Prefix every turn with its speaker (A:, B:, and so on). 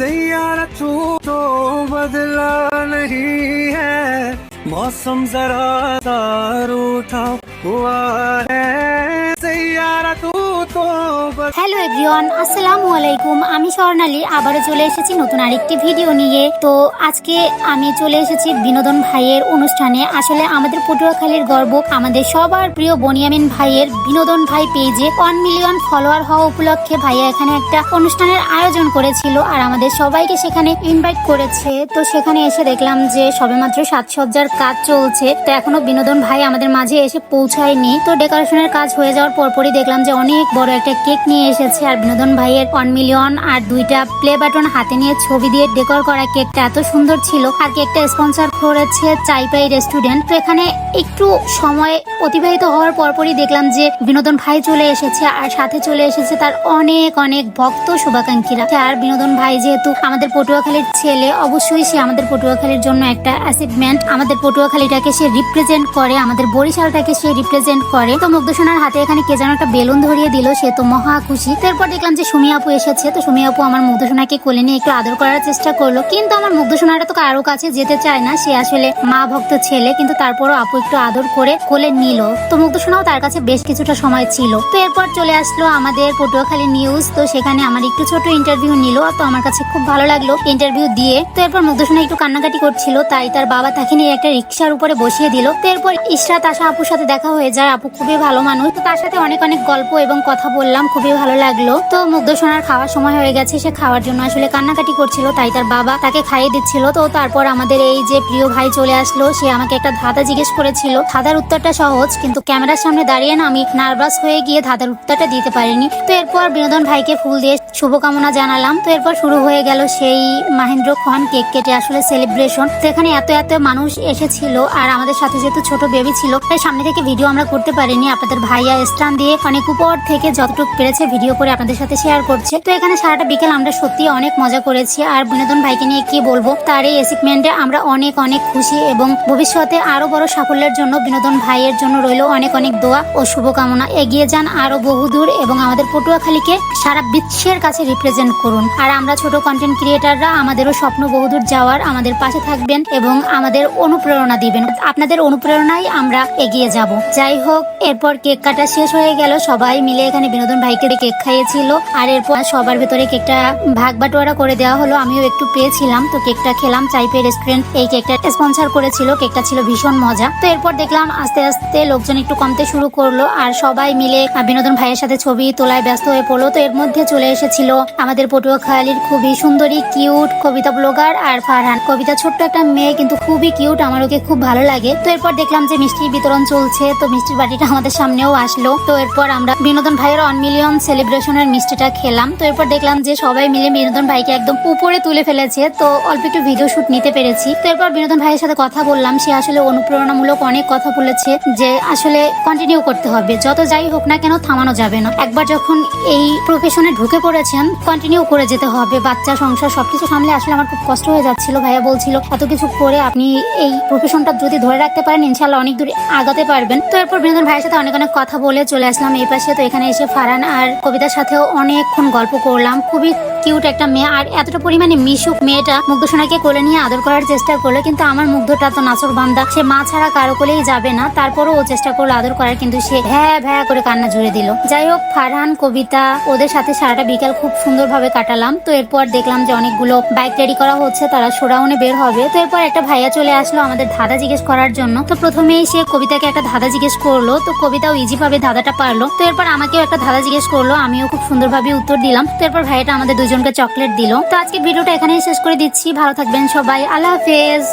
A: सैयारा तू तो बदला नहीं है। मौसम जरा तार उठा हुआ है।
B: হ্যালো এভরিওয়ান আসসালামু আলাইকুম। আমি স্বর্ণালী আবারও চলে এসেছি নতুন আরেকটি ভিডিও নিয়ে। তো আজকে আমি চলে এসেছি বিনোদন ভাইয়ের অনুষ্ঠানে। আসলে আমাদের পটুয়াখালীর গর্ব আমাদের সবার প্রিয় বনিয়ামিন ভাইয়ের বিনোদন ভাই পেজে ওয়ান মিলিয়ন ফলোয়ার হওয়া উপলক্ষে ভাইয়া এখানে একটা অনুষ্ঠানের আয়োজন করেছিল আর আমাদের সবাইকে সেখানে ইনভাইট করেছে। তো সেখানে এসে দেখলাম যে সবেমাত্র সাজসজ্জার কাজ চলছে। তো এখনও বিনোদন ভাই আমাদের মাঝে এসে পৌঁছায়নি। তো ডেকোরেশনের কাজ হয়ে যাওয়ার পরপরই দেখলাম যে অনেক বড় একটা কেক নিয়ে এসেছে আর বিনোদন ভাইয়ের ওয়ান মিলিয়ন আর দুইটা প্লে বাটন হাতে নিয়ে ছবি দিয়ে ডেকোর করা কেকটা এত সুন্দর ছিল। আর কেকটা স্পন্সর করেছে চাইপাই রেস্টুরেন্ট তো এখানে একটু সময় অতিবাহিত হওয়ার পরপরই দেখলাম যে বিনোদন ভাই চলে এসেছে আর সাথে চলে এসেছে তার অনেক অনেক ভক্ত শুভাকাঙ্ক্ষীরা। আর বিনোদন ভাই যেহেতু আমাদের পটুয়াখালীর ছেলে, অবশ্যই সে আমাদের পটুয়াখালীর জন্য একটা অ্যাচিভমেন্ট আমাদের পটুয়াখালীটাকে সে রিপ্রেজেন্ট করে, আমাদের বরিশালটাকে সে রিপ্রেজেন্ট করে। তো মুগ্ধসোনার হাতে এখানে কে যেন একটা বেলুন ধরিয়ে দিল, সে তো মহা খুশি। তারপর দেখলাম যে সুমি আপু এসেছে। তো সুমি আপু আমার মুগ্ধসোনাকে কোলে নিয়ে একটু আদর করার চেষ্টা করল। কিন্তু আমার মুগ্ধসোনাটা তো কারও কাছে যেতে চায় না। সে আসলে মা ভক্ত ছেলে, কিন্তু তারপরও আপু একটু আদর করে কোলে নিল। তো মুগ্ধসোনাও তার কাছে বেশ কিছুটা সময় ছিল। তো এরপর চলে আসলো আমাদের পটুয়াখালী নিউজ তো সেখানে আমার একটু ছোট ইন্টারভিউ নিল। তো আমার কাছে খুব ভালো লাগল ইন্টারভিউ দিয়ে। তো এরপর মুগ্ধসোনা একটু কান্নাকাটি করছিল। তাই তার বাবা তাকে নিয়ে একটা রিক্সার উপরে বসিয়ে দিল। তো এরপর ইশরাত, আশা আপুর সাথে দেখা হয়ে যায়। আপু খুবই ভালো মানুষ। তো তার সাথে অনেক অনেক গল্প এবং কথা বললাম। খুবই ভালো লাগল। তো মুগ্ধ সোনার খাওয়ার সময় হয়ে গেছে, সে খাওয়ার জন্য আসলে কান্নাকাটি করছিল, তাই তার বাবা তাকে খাইয়ে দিচ্ছিল। তো তারপর আমাদের এই যে প্রিয় ভাই চলে আসলো, সে আমাকে একটা ধাঁধা জিজ্ঞেস করেছিল। ধাঁধার উত্তরটা সহজ, কিন্তু ক্যামেরার সামনে দাঁড়িয়ে না, আমি নার্ভাস হয়ে গিয়ে ধাঁধার উত্তরটা দিতে পারিনি। তো এরপর বিনোদন ভাইকে ফুল দিয়ে শুভকামনা জানালাম। তো এরপর শুরু হয়ে গেল সেই মাহেন্দ্র খান কেক কেটে আসলে সেলিব্রেশন তো এখানে এত এত মানুষ এসেছিল আর আমাদের সাথে যেহেতু ছোট বেবি ছিল, তাই সামনে থেকে ভিডিও আমরা করতে পারিনি। আপনাদের ভাইয়া স্টান দিয়ে অনেক উপর থেকে যতটুকু পেরেছে ভিডিও করে আপনাদের সাথে শেয়ার করছে। তো এখানে সারাটা বিকেল আমরা সত্যি অনেক মজা করেছি। আর বিনোদন ভাইকে নিয়ে কি বলব, তার এই অ্যাচিভমেন্টে আমরা অনেক অনেক খুশি এবং ভবিষ্যতে আরও বড় সাফল্যের জন্য বিনোদন ভাইয়ের জন্য রইল অনেক অনেক দোয়া ও শুভকামনা। এগিয়ে যান আরও বহুদূর এবং আমাদের পটুয়াখালীকে সারা বিশ্বের কাছে রিপ্রেজেন্ট করুন। আর আমরা ছোট কন্টেন্ট ক্রিয়েটাররা আমাদেরও স্বপ্ন বহুদূর যাওয়ার আমাদের পাশে থাকবেন এবং আমাদের অনুপ্রেরণা দিবেন। আপনাদের অনুপ্রেরণায় আমরা এগিয়ে যাব। যাই হোক, এরপর কেক কাটা শেষ হয়ে গেল। সবাই মিলে এখানে বিনোদন ভাইকে কেক খাইয়েছিল। আর এরপর সবার ভেতরে কেকটা ভাগ বাটোয়ারা করে দেওয়া হলো। আমিও একটু পেয়েছিলাম। তো কেকটা খেলাম। চাইপে রেস্টুরেন্ট এই কেকটা স্পন্সর করেছিল। কেকটা ছিল ভীষণ মজা। তো এরপর দেখলাম আস্তে আস্তে লোকজন একটু কমতে শুরু করল। আর সবাই মিলে বিনোদন ভাইয়ের সাথে ছবি তোলায় ব্যস্ত হয়ে পড়ল। তো এর মধ্যে চলে এসেছিল আমাদের পটুয়াখালীর খুবই সুন্দরী কিউট কবিতা ব্লগার আর ফারহান। কবিতা ছোট্ট একটা মেয়ে, কিন্তু খুবই কিউট আমার ওকে খুব ভালো লাগে। তো এরপর দেখলাম যে মিষ্টির বিতরণ চলছে। তো মিষ্টির বাটিটা আমাদের সামনেও আসলো। তো এরপর আমরা বিনোদন ভাইয়ের ওয়ান মিলিয়ন সেলিব্রেশনের মিষ্টিটা খেলাম। তো এরপর দেখলাম যে সবাই মিলে বিনোদন ভাইকে একদম উপরে তুলে ফেলেছে। তো অল্প একটু ভিডিও শুট নিতে পেরেছি। তো এরপর বিনোদন ভাইয়ের সাথে কথা বললাম। সে আসলে অনুপ্রেরণামূলক অনেক কথা বলেছে যে আসলে কন্টিনিউ করতে হবে। যত যাই হোক না কেন, থামানো যাবে না। একবার যখন এই প্রফেশনে ঢুকে পড়েছেন কন্টিনিউ করে যেতে হবে। বাচ্চা, সংসার, সবকিছু সামলে আসলে আমার খুব কষ্ট হয়ে যাচ্ছিল। ভাইয়া বলছিল, এত কিছু করে আপনি এই প্রফেশনটা যদি ধরে রাখতে পারেন ইনশাল্লাহ অনেক দূরে আগাতে পারবেন। তো এরপর বিনোদন ভাইয়ের সাথে অনেক অনেক কথা বলে চলে আসলাম। এই পাশে তো এখানে এসে ফারান আর কবিতার সাথেও অনেকক্ষণ গল্প করলাম। খুবই কিউট একটা মেয়ে। আর এতটা পরিমাণে মিশুক মেয়েটা মুগ্ধসোনাকে কোলে নিয়ে আদর করার চেষ্টা করল, কিন্তু আমার মুগ্ধটা তো নাচর বান্দা। সে মা ছাড়া কারও কোলেই যাবে না। তারপরও ও চেষ্টা করল আদর করার, কিন্তু সে ভ্যা ভ্যা করে কান্না জুড়ে দিল। যাই হোক, ফারহান, কবিতা, ওদের সাথে সারাটা বিকাল খুব সুন্দরভাবে কাটালাম। তো এরপর দেখলাম যে অনেকগুলো বাইক রেডি করা হচ্ছে, তারা সোডাউনে বের হবে। তো এরপর একটা ভাইয়া চলে আসলো আমাদের ধাঁধা জিজ্ঞেস করার জন্য। তো প্রথমেই সে কবিতাকে একটা ধাঁধা জিজ্ঞেস করল। তো কবিতাও ইজি ভাবে ধাঁধাটা পারল। তো এরপর আমাকেও একটা ধাঁধা জিজ্ঞেস করল, আমিও খুব সুন্দরভাবে উত্তর দিলাম। তো এরপর ভাইয়াটা আমাদের দুজনকে চকলেট দিল। তো আজকে ভিডিওটা এখানেই শেষ করে দিচ্ছি। ভালো থাকবেন সবাই। আল্লাহ হাফেজ।